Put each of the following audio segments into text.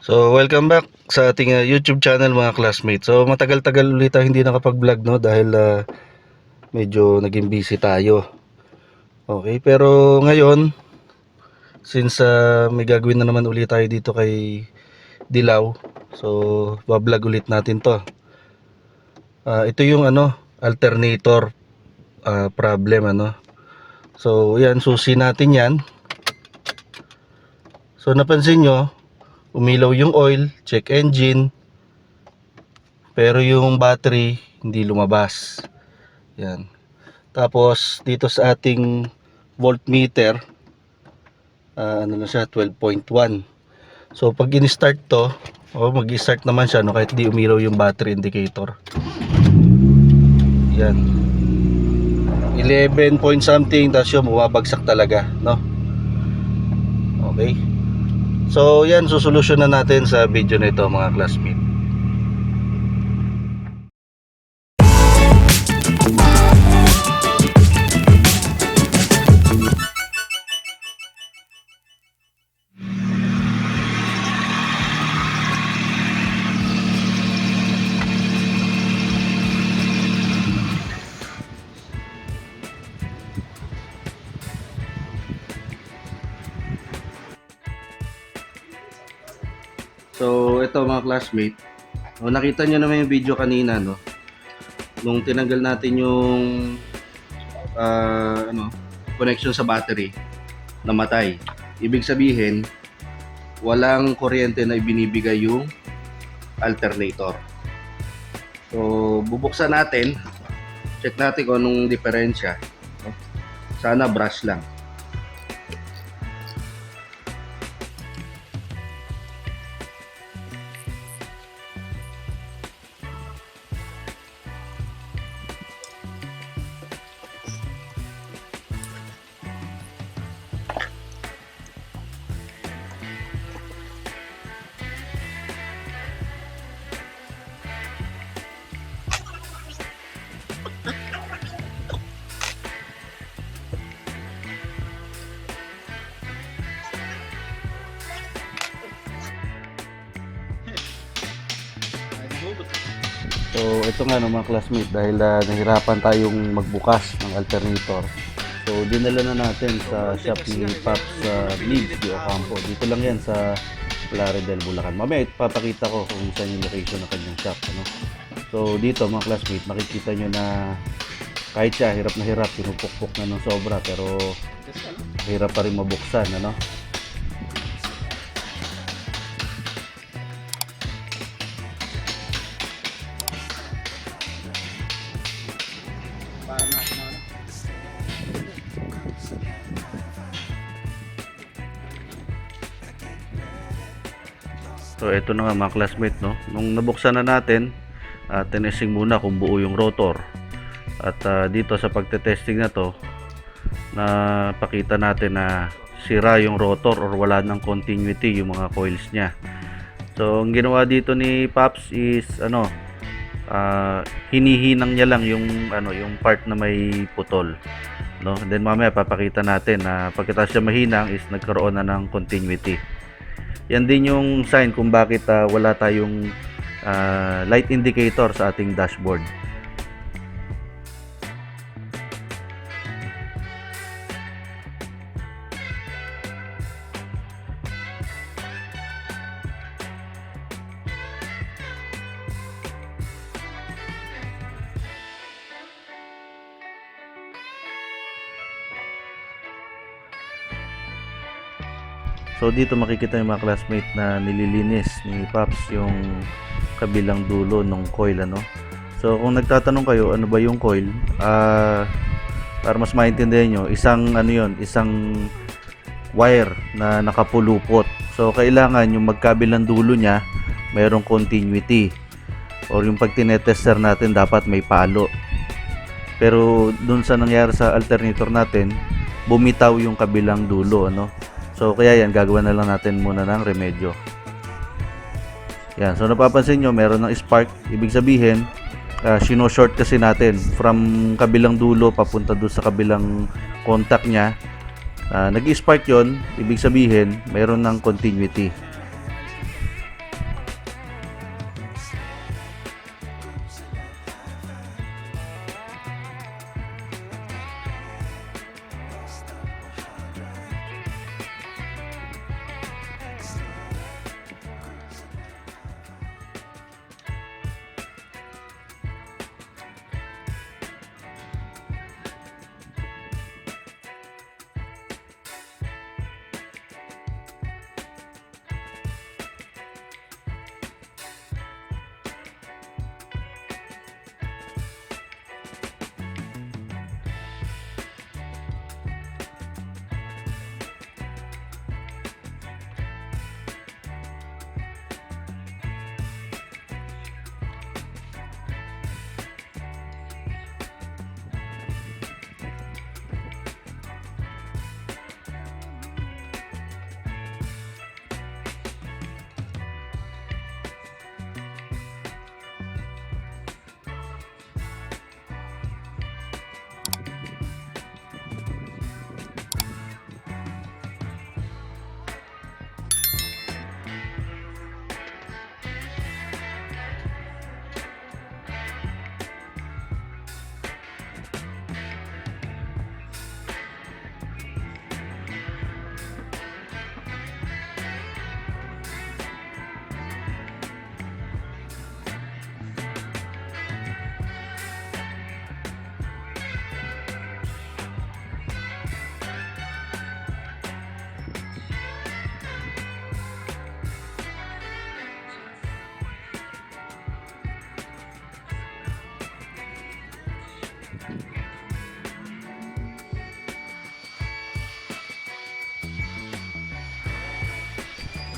So, welcome back sa ating uh, YouTube channel mga classmates. So, matagal-tagal ulit tayo hindi nakapag-vlog no dahil uh, medyo naging busy tayo. Okay, pero ngayon since uh, may gagawin na naman ulit tayo dito kay Dilaw. So, bablog ulit natin 'to. Ah, ito yung ano, alternator ah, problem ano. So, yan susi natin 'yan. So, napansin nyo, umilaw yung oil, check engine, pero yung battery hindi lumabas. Yan. Tapos dito sa ating voltmeter, ah, ano na siya, 12.1. So pag in-start to, oh, mag-start naman siya no kahit di umilaw yung battery indicator. Yan. 11 point something tapos yung bumabagsak talaga, no? Okay. So, yan, susolusyonan natin sa video na ito mga classmate. Classmate. O, nakita nyo naman yung video kanina, no? Nung tinanggal natin yung ah, ano, connection sa battery, namatay. Ibig sabihin, walang kuryente na ibinibigay yung alternator. So, bubuksan natin. Check natin kung anong diferensya. Sana brush lang. So ito nga no mga classmate dahil ah, nahirapan tayong magbukas ng alternator. So dinala na natin sa shop ni Pops sa Leeds di Ocampo. Dito lang yan sa Plaridel, Bulacan. Mamaya ipapakita ko kung saan yung location ng kanyang shop. Ano? So dito mga classmate makikita nyo na kahit siya hirap na hirap, pinupukpok na ng sobra pero hirap pa rin mabuksan. Ano? So ito na nga mga classmate no. Nung nabuksan na natin, uh, tinesting muna kung buo yung rotor. At ah, dito sa pagte-testing na to, na pakita natin na sira yung rotor or wala ng continuity yung mga coils niya. So ang ginawa dito ni Pops is ano, ah, hinihinang niya lang yung ano, yung part na may putol. No? Then mamaya papakita natin na pagkatapos siya mahinang is nagkaroon na ng continuity. Yan din yung sign kung bakit ah, wala tayong ah, light indicator sa ating dashboard. So dito makikita yung mga classmate na nililinis ni Pops yung kabilang dulo ng coil ano. So kung nagtatanong kayo ano ba yung coil, ah para mas maintindihan nyo, isang ano yon, isang wire na nakapulupot. So kailangan yung magkabilang dulo niya mayroong continuity. Or yung pag tinetester natin dapat may palo. Pero dun sa nangyari sa alternator natin, bumitaw yung kabilang dulo ano. So kaya yan, gagawa na lang natin muna ng remedyo. Yan, so napapansin nyo, meron ng spark. Ibig sabihin, uh, short kasi natin from kabilang dulo papunta doon sa kabilang contact niya. Uh, nag-spark yon ibig sabihin, meron ng continuity.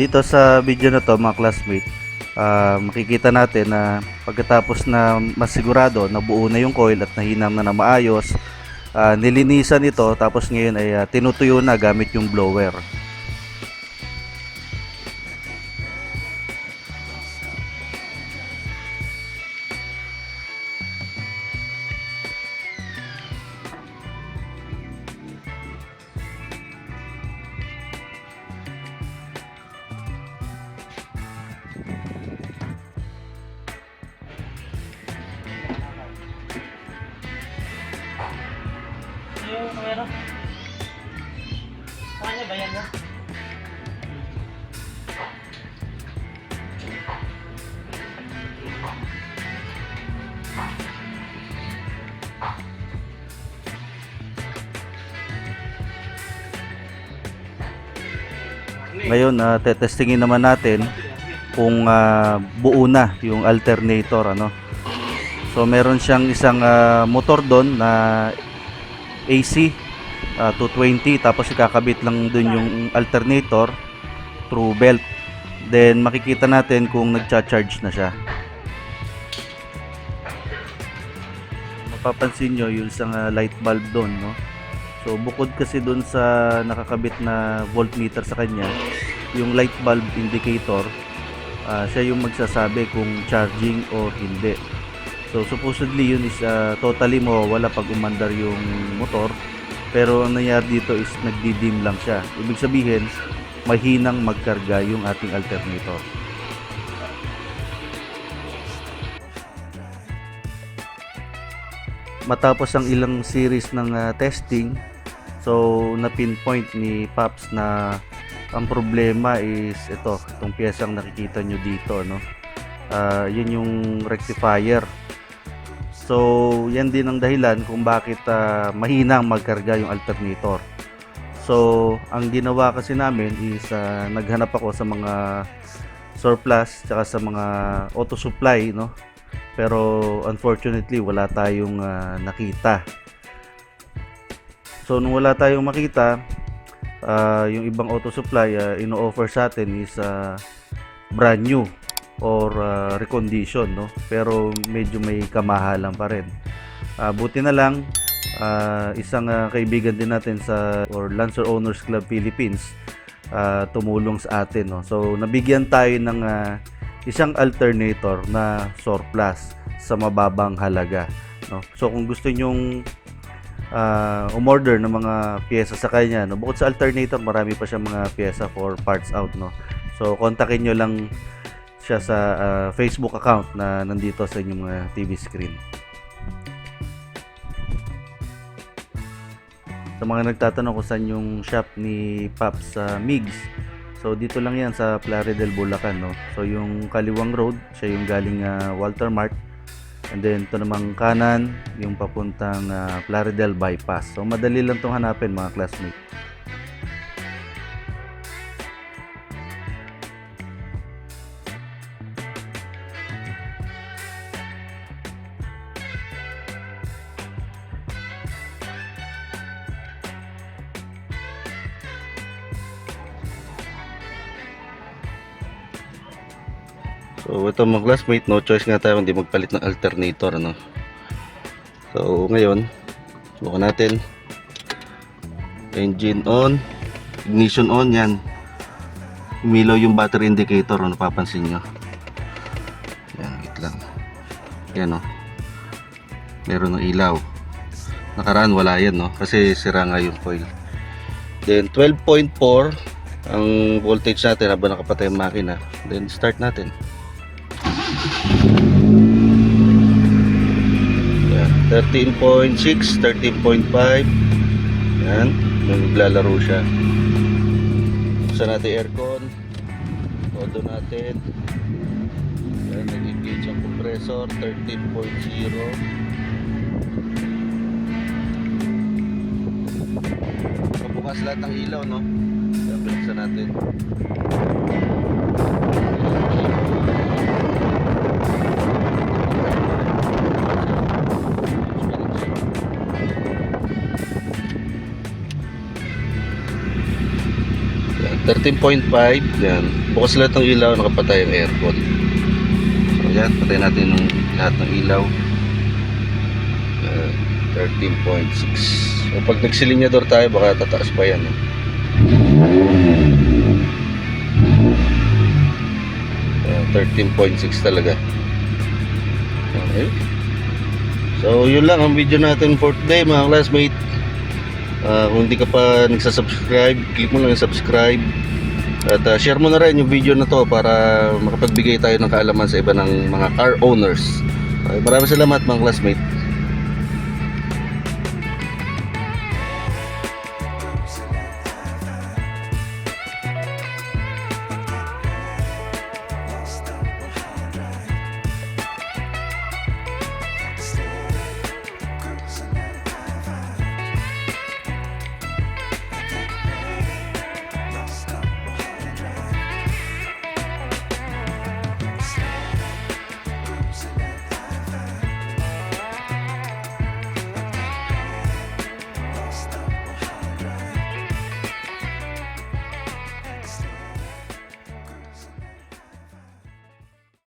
Dito sa video na to mga classmate, ah, makikita natin na pagkatapos na masigurado na buo na yung coil at nahinam na na maayos, ah, nilinisan ito tapos ngayon ay ah, tinutuyo na gamit yung blower. Kamera. Kanya ba yan? no? Ngayon, uh, tetestingin naman natin kung ah, buo na yung alternator ano. So meron siyang isang ah, motor doon na AC ah, 220 tapos ikakabit lang doon yung alternator through belt. Then makikita natin kung nagcha-charge na siya. Mapapansin nyo yung isang ah, light bulb doon, no? So bukod kasi doon sa nakakabit na voltmeter sa kanya, yung light bulb indicator, ah, siya yung magsasabi kung charging or hindi. So supposedly yun is ah, totally mawawala pag umandar yung motor. Pero ang nangyari dito is nagdi-dim lang siya. Ibig sabihin, mahinang magkarga yung ating alternator. Matapos ang ilang series ng ah, testing, so na-pinpoint ni Paps na ang problema is ito, itong piyesang nakikita nyo dito, no? Ah, yun yung rectifier. So, yan din ang dahilan kung bakit ah, mahinang magkarga yung alternator. So, ang ginawa kasi namin is ah, naghanap ako sa mga surplus tsaka sa mga auto supply, no? Pero unfortunately, wala tayong ah, nakita. So, nung wala tayong makita, ah, yung ibang auto supply ah, ino-offer sa atin is ah, brand new or ah, recondition no? Pero medyo may kamahalan pa rin. Ah, buti na lang ah, isang ah, kaibigan din natin sa or Lancer Owners Club Philippines ah, tumulong sa atin no? So nabigyan tayo ng ah, isang alternator na surplus sa mababang halaga no? So kung gusto nyong uh, umorder ng mga pyesa sa kanya no? Bukod sa alternator marami pa siyang mga pyesa for parts out no? So kontakin nyo lang siya sa ah, Facebook account na nandito sa inyong mga TV screen sa mga nagtatanong kung saan yung shop ni Paps sa Migs so dito lang yan sa Plaridel Bulacan no so yung kaliwang road siya yung galing ah, Walter Mart And then ito namang kanan, yung papuntang ah, Plaridel Bypass. So madali lang itong hanapin mga classmates. Ito mga classmate, no choice nga tayo hindi magpalit ng alternator ano. So ngayon, subukan natin. Engine on, ignition on yan. Umilaw yung battery indicator, ano papansin nyo. Yan, wait lang. Yan o. Meron ng ilaw. Nakaraan wala yan no, kasi sira nga yung coil. Then 12.4 ang voltage natin habang nakapatay ang makina. Then start natin. Yan, 13.6, 13.5. Yan, naglalaro siya. Buksan natin aircon. Todo natin. Yan, nag-engage ang compressor, 13.0. Bukas lahat ng ilaw, no? Yan, buksan natin. 13.5 yan bukas lahat ng ilaw, nakapatay ang aircon. So yan, patay natin yung lahat ng ilaw. Uh, 13.6. So pag nagsilinyador tayo, baka tataas pa yan. Eh. Uh, 13.6 talaga. Okay. So yun lang ang video natin for today mga classmate. Ah, kung hindi ka pa nagsasubscribe, click mo lang yung subscribe. At ah, share mo na rin yung video na to para makapagbigay tayo ng kaalaman sa iba ng mga car owners. Okay, maraming salamat mga classmate.